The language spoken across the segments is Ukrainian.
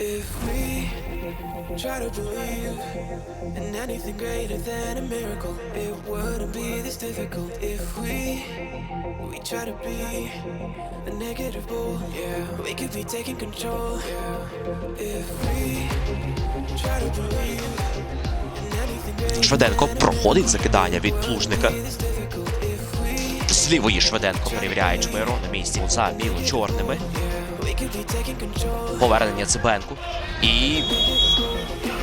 If we try to believe in anything greater than a miracle, it wouldn't be this difficult. If we we try to be a negative bull, yeah, we could be taking control. If we try to believe in anything greater Шведенко проходить закидання від плужника. this difficult. If we З лівої Шведенко перевіряє Чмиро на місці за біло-чорними. Повернення Цибенку. І.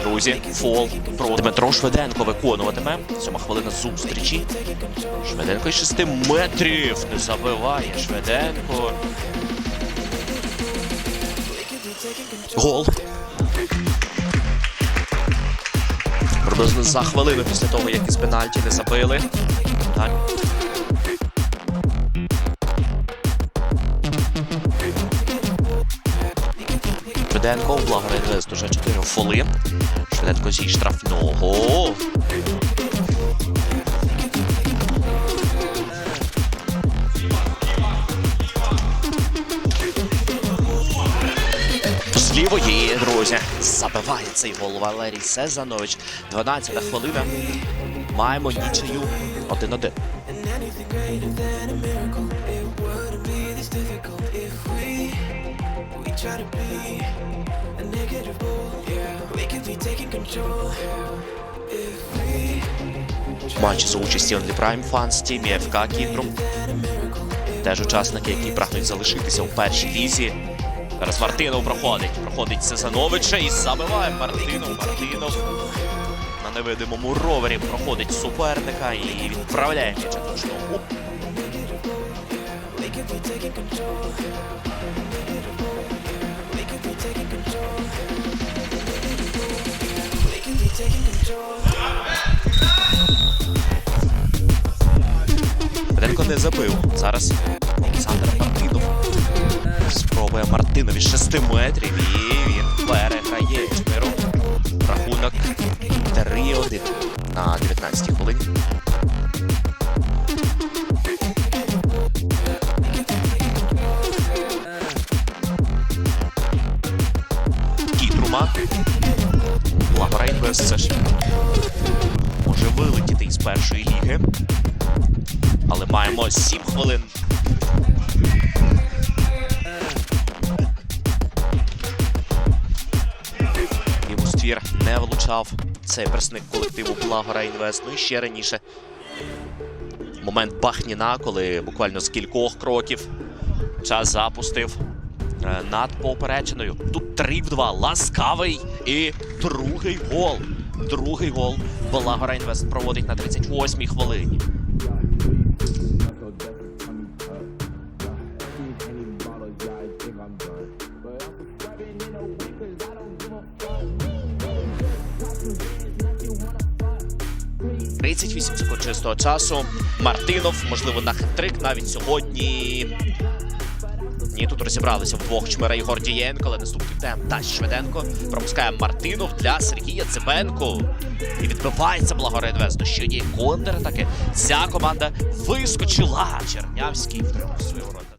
Друзі, фол про Дмитро Шведенко виконуватиме. Сьома хвилина зустрічі. Шведенко із 6 метрів не забиває. Шведенко. Гол. Приблизно за хвилину після того, як із пенальті не забили. Так. Швиденко, благородець уже 4 фоли. Швиденко зі штрафного. З лівої, друзі, забиває цей гол Валерій Сезанович. 12 хвилина. Маємо нічию 1-1. To be a negative bull. Yeah, we could be taking control. Yeah. If we Матч за участі Only Prime Fans, Тімі ФК Кітрум. Теж учасники, які прагнуть залишитися у першій лізі. Зараз Мартинов проходить. Проходить Сезановича і забиває Мартинов. Мартинов на невидимому ровері проходить суперника і відправляє м'яч точно у we could be taking. Феденко не забив. Зараз Олександр Мартинов спробує Мартинов із 6 метрів і він переграє Чмиру. Рахунок 3-1 на 19 хвилині. Першої ліги. Але маємо 7 хвилин. Йому ствір не влучав. Цей представник колективу Благора Інвест. Ну і ще раніше. Момент Бахніна, коли буквально з кількох кроків час запустив е, над попереченою. Тут 3 в 2. Ласкавий і другий гол. Другий гол Благора Інвест проводить на 38-й хвилині. – 38 секунд чистого часу. Мартинов, можливо, на хет-трик навіть сьогодні. Ні, тут розібралися вдвох Чмира і Гордієнко, але наступний темп та Шведенко. Пропускає Мартинов для Сергія Цибенко. І відбивається Благородвест. До що є контратаки. Ця команда вискочила. Чернявський втримав свою роль.